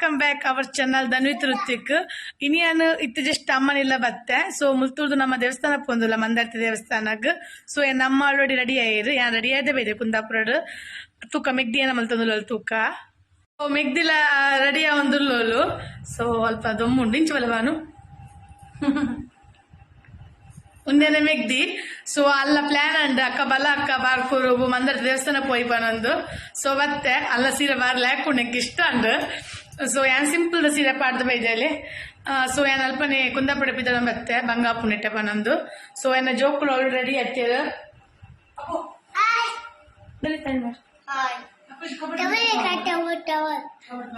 Welcome back our channel Dhanvith Ruthvik ಇನಿಯನ್ ಇತ್ತು just ಅಮ್ಮನಿಲ್ಲ ಬತ್ತೆ ಸೊ ಮುಲ್ತೂರ್ದು ನಮ್ಮ ದೇವಸ್ಥಾನಕ್ಕೆ ಪೊಂದುಲ್ಲ ಮಂದಾರ್ತಿ ದೇವಸ್ಥಾನಗ್ ಸೊ ನಮ್ಮ ಆಲ್ರೆಡಿ ರೆಡಿ ಆಯ್ರು ಯಾನ್ ರೆಡಿ ಆಯ್ದೆ ಬೇರೆ ಕುಂದಾಪುರ ತೂಕ ಮೆಗ್ದಿ ಏನ ಮಲ್ತೊಂದುಲ್ಲ ತೂಕ ಸೊ ಮೆಗ್ದಿಲ್ಲ ರೆಡಿ ಆವೊಂದುಲ್ಲೋಲು ಸೊ ಅಲ್ಪ ದೊಮ್ಮುಂಡು ಇಂಚು ಬಾನು ಉಂದೆನೆ ಮೆಗ್ದಿ ಸೊ ಅಲ್ಲ ಪ್ಲಾನ್ ಅಂಡ್ ಅಕ್ಕ ಬಲ ಅಕ್ಕ ಬಾರ್ಕೂರು ಮಂದರ ದೇವಸ್ಥಾನ ಪೋಯಿ ಪನೊಂದು ಸೊ ಮತ್ತೆ ಅಲ್ಲ ಸೀರೆ ಬಾರ್ಲ ಹಾಕೊಂಡಕ್ಕೆ ಇಷ್ಟ ಅಂಡ್ ಸೊ ಯಾನ್ ಸಿಂಪಲ್ ಸೀರೆ ಪಾಡ್ದು ಬೈದಲ್ಲಿ ಸೊ ಯಾನ್ ಅಲ್ಪನೆ ಕುಂದಾಪುಡೆ ಮತ್ತೆ ಬಂಗಾಪು ನೆಟ್ಟೆ ಪನೊಂದು ಸೊ ಎನ್ನ ಜೋಕುಲು ಆಲ್ರೆಡಿ ಎತ್ತಿದ.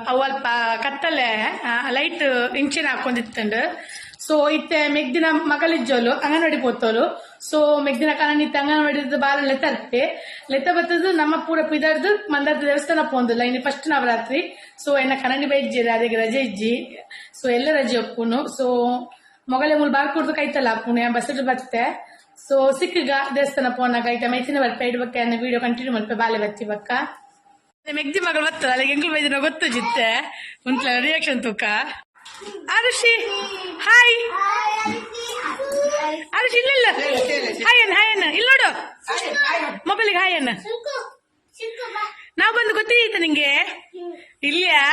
ಅವು ಅಲ್ಪ ಕತ್ತಲೆ ಲೈಟ್ ಇಂಚಿನ ಹಾಕೊಂಡಿತ್ತಂಡು. ಸೊ, ಇತ್ತೆ ಮೆಗ್ದಿನ ಮಗಳಿಜ್ಜೋಲು, ಅಂಗನವಾಡಿ ಪೋತೋಲು ಸೊ, ಮೆಗ್ದಿನ ಕಾಲ ನಿತ್ತ ಅಂಗನವಾಡಿ ಬಾಲ ಲೆತ್ತ ಅರ್ಪೆ. ಲೆತ್ತ ನಮ್ಮ ಪೂರ ಪಿದರ್ದು ಮಂದಾರ ದೇವಸ್ಥಾನ ಪೋಂದಿಲ್ಲ ಇನ್ನು ಫಸ್ಟ್ ನವರಾತ್ರಿ. ಸೊ ಎನ್ನ ಕನ್ನಡಿ ಬೈಜ್ಜಿರಿ ಅದಕ್ಕೆ ರಜೆ ಇಜ್ಜಿ ಸೊ ಎಲ್ಲ ರಜೆ ಒಪ್ಪುನು ಸೊ ಮೊಗಲೆ ಮೂಲ ಬಾರ್ ಕುಡ್ದು ಕೈತಲ್ಲ ಪುಣೆ ಬಸ್ ಬರ್ತೆ ಸೊ ಸಿಕ್ಕಗ ದೇವಸ್ಥಾನ ಪೋನಾಗ ಐತ ಮೈತಿನ ಬರ್ಪೆ ಇಡ್ಬೇಕ ಅನ್ನ ವಿಡಿಯೋ ಕಂಟಿನ್ಯೂ ಮಲ್ಪೆ ಬಾಲೆ ಬತ್ತಿ ಬಕ್ಕ ಮೆಗ್ದಿ ಮಗಳು ಬರ್ತದ ಅಲ್ಲಿಗೆ ಎಂಗ್ಳು ಬೈದಿನ ಗೊತ್ತು ಜಿತ್ತೆ ಉಂಟ್ಲ ರಿಯಾಕ್ಷನ್ ತೂಕ ಅರುಷಿ ಹಾಯ್ ಅರುಷಿ ಇಲ್ಲ ಹಾಯ್ ಅಣ್ಣ ಹಾಯ್ ಅಣ್ಣ ಇಲ್ಲ ನೋಡು ಮೊಬೈಲಿಗೆ ಹಾಯ್ ನಾವ್ ನಾವು ಬಂದು ಗೊತ್ತಿತ್ತ ನಿಂಗೆ? ಇಲ್ಲಿಯಾ?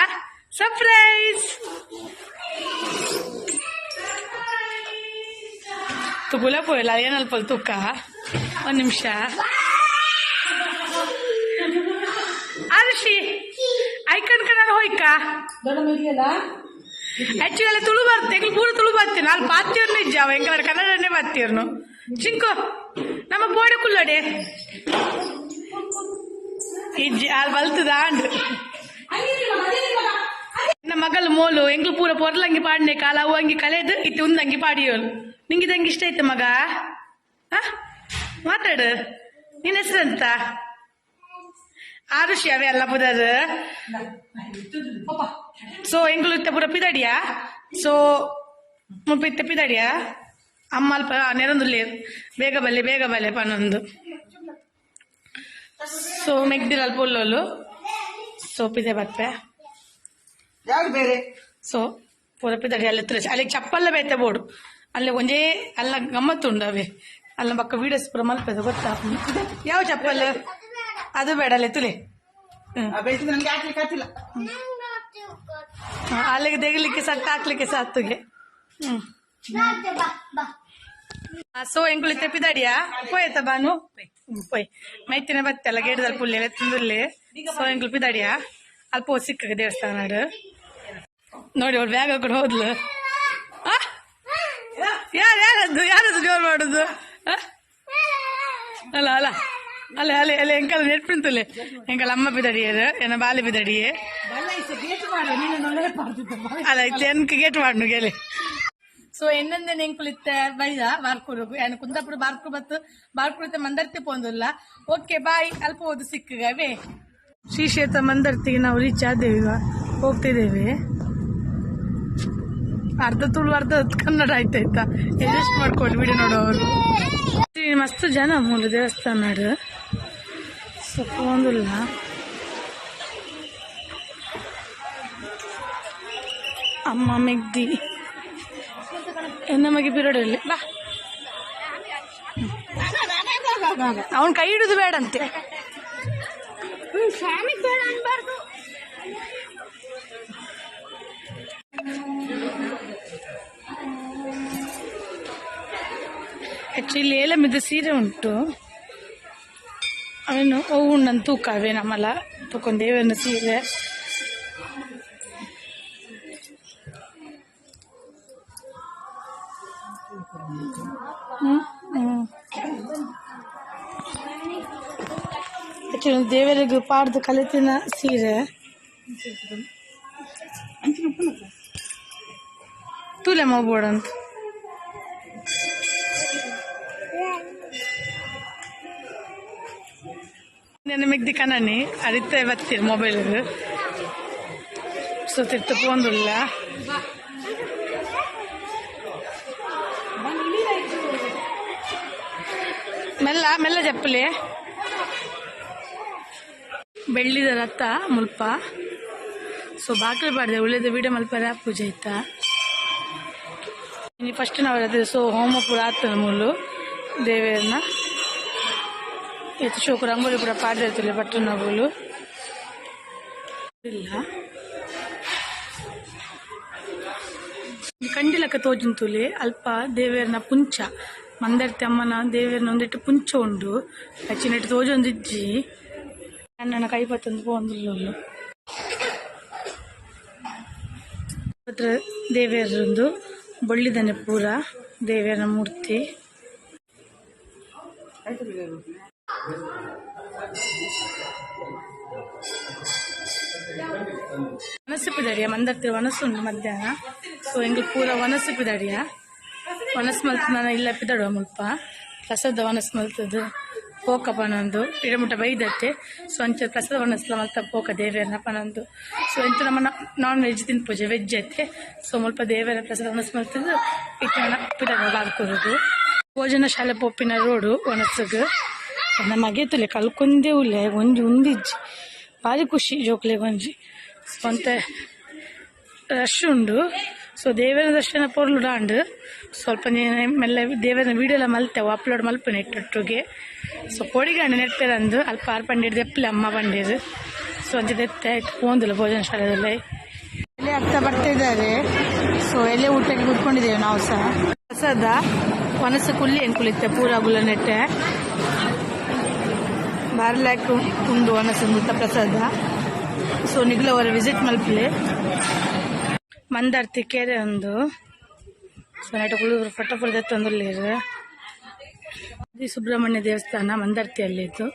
ಸರ್ಪ್ರೈಸ್ ತುಗುಲ ಪೋಯಲ್ಲ ಏನಲ್ಪ ತುಕ್ಕ ಒಂದ್ ನಿಮಿಷ. ಆದರ್ಶಿ ಐಕನ್ ಕನ್ನಡ ಹೋಯ್ಕ? ಆಕ್ಚುಲಿ ತುಳು ಬರ್ತೆ ಎಂಗ್ಳು ಪೂರ ತುಳು ಬರ್ತೇನೆ ನಾಲ್ ಪಾತ್ಯರ್ನು ಇಜ್ಜ ಅವ ಕನ್ನಡನೇ ಬರ್ತೀರ್ನು ಚಿಂಕು, ನಮ್ಮ ಬೋಡೆ ಕುಲ್ಲಡೆ. ಇಜ್ಜಿ ಅಲ್ಲಿ ಬಲ್ತದ ಅಂಡ್ ಮಗಳು ಮೋಲು ಎಂಗ್ಳು ಪೂರ ಪೊರ್ಲಂಗಿ ಪಾಡ್ನೆ ಕಾಲ ಅವು ಅಂಗಿ ಕಲೆದು ಇತ್ತು ಉಂದಂಗಿ ಪಾಡಿಯೋಳು. ನಿಂಗೆ ಇದಂಗೆ ಇಷ್ಟ ಐತೆ ಮಗ? ಹಾ? ಮಾತಾಡು. ನಿನ್ನ ಹೆಸರಂತ ಆರುಷಿ ಅವೇ ಅಲ್ಲ ಪುದರ್ ಸೊ ಇತ್ತ ಪೂರ ಪಿದಾಡಿಯಾ? ಸೊ ಮುಪ್ಪಿತ್ತ ಪಿದಾಡಿಯಾ? ಅಮ್ಮ ಅಲ್ಪ ನೆರಂದುಲ್ಲೆ ಬೇಗ ಬಲ್ಲೆ ಬೇಗ ಬಲ್ಲೆ ಪನ್ನೊಂದು ಸೊ ಮೆಗ್ದಿರಲ್ಪ ಉಲ್ಲೋಲು ಸೊ ಪಿದೆ ಬತ್ತೆ ಯಾವ್ದು ಬೇರೆ? ಸೊ ಪೂರ ಎಲ್ಲ ಅಲ್ಲಿ ಎತ್ತರ ಅಲ್ಲಿ ಚಪ್ಪಲ್ಲ ಬೇತೆ ಬೋಡು ಅಲ್ಲಿ ಒಂದೇ ಅಲ್ಲ ಗಮ್ಮತ್ತುಂಡವೆ ಅವೇ. ಅಲ್ಲ ಬಕ್ಕ ವೀಡಿಯೋಸ್ ಪೂರ ಮಲ್ಪದ ಗೊತ್ತಾ? ಯಾವ ಚಪ್ಪಲ್? ಅದು ಬೇಡ ಅಲ್ಲೇ ನನಗೆ ಹಾಕ್ಲಿಕ್ಕೆ ಆಗ್ತಿಲ್ಲ. ಹ, ಅಲ್ಲಿಗೆ ತೆಗಿಲಿಕ್ಕೆ ಸಹ ಹಾಕ್ಲಿಕ್ಕೆ ಸಾತುಗೆ ಹ್ಮ್. ಸೊ ಎಂಕುಳಿ ತೆಪ್ಪಿದಾಡಿಯಾ ಪೋಯ್ತ ಬಾನು? ಪೋಯ್. ಮೈತಿನ ಬತ್ತಲ್ಲ ಗೇಡದಲ್ಲಿ ಎಲ್ಲ ತಿಂದಿರ್ಲಿ ಸೊ ಎಂಕುಳು ಪಿದಾಡಿಯಾ? ಅಲ್ಪ ಸಿಕ್ಕ ದೇವಸ್ಥಾನ ನೋಡಿ ಅವ್ರು ಬ್ಯಾಗ್ ಹಾಕೊಂಡು ಹೋದ್ಲು? ಯಾರು ಯಾರದ್ದು? ಯಾರದ್ದು ಜೋರ್ ಮಾಡುದು? ಅಲ್ಲ ಅಲ್ಲ. ಅಲ್ಲ ಅಲ್ಲ ಅಲ್ಲ ಎಂಕಲ್ ನೆಟ್ಪಿಂತಲೆ ಎಂಕಲ್ ಅಮ್ಮ ಬಿದಡಿಯರು ಏನ ಬಾಲಿ ಬಿದಡಿಯೇ. ಅಲ್ಲ ಇತ್ತು ಎನ್ಕ ಗೇಟ್ ಮಾಡ್ನು ಗೆಲೆ ಸೊ ಎನ್ನಂದೆ ನೆಂಕುಲಿತ್ತೆ ಬೈದ ಬಾರ್ಕೂರು ಏನು ಕುಂದಾಪುರ ಬಾರ್ಕೂರು ಬತ್ತು ಬಾರ್ಕೂರು ಮಂದರ್ತಿ ಪೋಂದಿಲ್ಲ. ಓಕೆ ಬಾಯ್ ಅಲ್ಪ ಓದು ಸಿಕ್ಕಗವೇ. ಶ್ರೀ ಕ್ಷೇತ್ರ ಮಂದರ್ತಿಗೆ ನಾವು ರೀಚ್ ಆದ್ದೇವೆ ಈಗ ಹೋಗ್ತಿದ್ದೇವೆ. ಅರ್ಧ ತುಳು ಅರ್ಧ ಕನ್ನಡ ಆಯ್ತಾಯ್ತಾ ಅಡ್ಜಸ್ಟ್ ಮಾಡ್ಕೊಂಡು ವಿಡಿಯೋ ನೋಡೋರು ಮಸ್ತ್ ಜನ ಮೂಲ ದೇವಸ್ಥಾನ ನಾಡು ಸೊ ಪೋಂದಿಲ್ಲ ಅಮ್ಮ ಮೆಗ್ದಿ. ನಮಗೆ ಬಿರೋಡಲ್ಲಿ ಬಾ. ಅವನ್ ಕೈ ಹಿಡಿದು ಬೇಡಂತೆ. ಆಕ್ಚುಲಿ ಏಲ ಮಿದ್ದು ಸೀರೆ ಉಂಟು. ಅವನು ಅವು ನನ್ನ ತೂಕ ಅವೇ ನಮ್ಮಲ್ಲ ತಗೊಂಡೇವನ್ನ ಸೀರೆ. ಹ್ಮ್ ಹ್ಮ್. ಆಕ್ಚುಲಿ ದೇವರಿಗೆ ಪಾಡ್ದು ಕಲಿತಿನ ಸೀರೆ. ತುಲೆ ಮಾಡ್ಬೋಡಂತ నేను ನಿಮಗೆ ಕಣಿ ಅರಿತೇ ಬರ್ತೀರಿ ಮೊಬೈಲ್ ಸುತ್ತಿರ್ತು ಪೋಂದುಲ್ಲ ಮೆಲ್ಲ ಮೆಲ್ಲ ಚಪ್ಪಲಿ. ಬೆಳ್ಳಿದ ರಥ, ಮುಲ್ಪ. ಸೊ ಬಾಕಲ್ ಬಾಡ್ದೆ, ಉಳಿದ ವೀಡಿಯೋ ಮಲ್ಪರ ಪೂಜೆ ಆಯ್ತಾ? ಇನ್ನು ಫಸ್ಟ್ ನಾವು ಸೊ ಹೋಮ ಪುರ ಆತನ ಮೂಲು ದೇವರನ್ನ ಇತ್ತು ಶೋಕು ರಂಗೋಲಿ ಪೂರ ಪಾಡ್ದಿರ್ತಿಲ್ಲ ಪಟ್ಟಣ ಮೂಲು ಇಲ್ಲ ಕಂಡಿಲಕ್ಕ ತೋಜುಂತುಲಿ ಅಲ್ಪ ದೇವೇರ್ನ ಪುಂಚ ಮಂದರ್ತಿ ಅಮ್ಮನ ದೇವೇರ್ನ ಒಂದಿಟ್ಟು ಪುಂಚ ಉಂಡು ಹಚ್ಚಿನಟ್ಟು ತೋಜೊಂದಿಜ್ಜಿ ನನ್ನ ಕೈ ಪತ್ತೊಂದು ಪತ್ರ ದೇವೇರೊಂದು ಬೊಳ್ಳಿದನೆ ಪೂರ ದೇವೇರನ ಮೂರ್ತಿ ವನಸ್ಸು ಪಿದಡಿಯ ಮಂದರ್ತಿ ವನಸ್ಸು ಉಂಟು ಮಧ್ಯಾಹ್ನ. ಸೊ ಹೆಂಗೆ ಪೂರ ವನಸು ಪಿದಡಿಯ ವನಸ್ ಮಲ್ತ ನಾನು ಇಲ್ಲ ಪಿದಡುವ ಮುಲ್ಪ. ಪ್ರಸಾದ ವನಸ್ ಮಲ್ತದ್ದು. ಪೋಕ ಪನೊಂದು. ಇಡಮುಟ ಬೈದತ್ತೆ. ಸೊ, ಅಂಚ ಪ್ರಸಾದ ವನಸ್ಲ ಮಲ್ತ ಪೋಕ ದೇವೇರನ ಪನೊಂದು. ಸೊ, ಎಂತ ನಮ್ಮ ನಾನ್ ವೆಜ್ ತಿನ್ ಪೂಜೆ ವೆಜ್ ಐತೆ ಸೊ, ಮುಲ್ಪ ದೇವರ ಪ್ರಸಾದ ವನಸ್ ಮಲ್ತದ್ದು. ಇಟ್ಟು ಪಿದಡ ಬಾರ್ಕೊರೋದು ಭೋಜನ ಶಾಲೆ ಪೋಪಿನ ರೋಡು ವನಸ್ಸಿಗೆ ನಮ್ಮ ಮಗೆತಲೆ ಕಲ್ಕೊಂದೇ ಉಲ್ಲೆ ಒಂಜಿ ಉಂದಿಜ್ಜಿ ಭಾರಿ ಖುಷಿ ಜೋಕ್ಲೆ ಒಂಜಿ ಸ್ವಂತ ರಶ್ ಉಂಡು. ಸೊ ದೇವರ ದರ್ಶನ ಪೊರ್ಲು ಡಾಂಡು ಸ್ವಲ್ಪ ಮೆಲ್ಲ ದೇವರ ವಿಡಿಯೋ ಎಲ್ಲ ಮಲ್ತೆವು ಅಪ್ಲೋಡ್ ಮಲ್ಪು ನೆಟ್ಟೊಟ್ಟುಗೆ ಸೊ ಪೊಡಿಗಂಡು ನೆಟ್ಟರಂದು ಅಲ್ಪ ಆರು ಪಂಡಿಡ್ದು ಎಪ್ಪಲೆ ಅಮ್ಮ ಪಂಡಿರು ಸೊ ಅಂತ ದೆತ್ತೆ ಆಯ್ತು ಪೋಂದಿಲ್ಲ ಭೋಜನ ಶಾಲೆದಲ್ಲಿ. ಎಲೆ ಆಗ್ತಾ ಬರ್ತಾ ಇದ್ದಾರೆ. ಸೊ ಎಲೆ ಊಟಕ್ಕೆ ಕೂತ್ಕೊಂಡಿದ್ದೇವೆ ನಾವು ಸಹ. ಪ್ರಸಾದ ಮನಸ್ಸು ಕುಲ್ಲಿ ಏನು ಕುಳಿತೆ? ಪೂರ ಗುಲ್ಲ ನೆಟ್ಟೆ ಬಾರ್ಲಾಕ್ ಉಂಡು ಅನಸ ಮುತ್ತ ಪ್ರಸಾದ. ಸೊ ನಿಗ್ಲವರ ವಿಸಿಟ್ ಮಲ್ಪಲೆ. ಮಂದಾರ್ತಿ ಕೆರೆ ಒಂದು. ಸೊ ನಟ ಕುಳಿದ್ರು ಪಟ್ಟಪುರದ ಇದು ಸುಬ್ರಹ್ಮಣ್ಯ ದೇವಸ್ಥಾನ ಮಂದಾರ್ತಿಯಲ್ಲಿದ್ದು.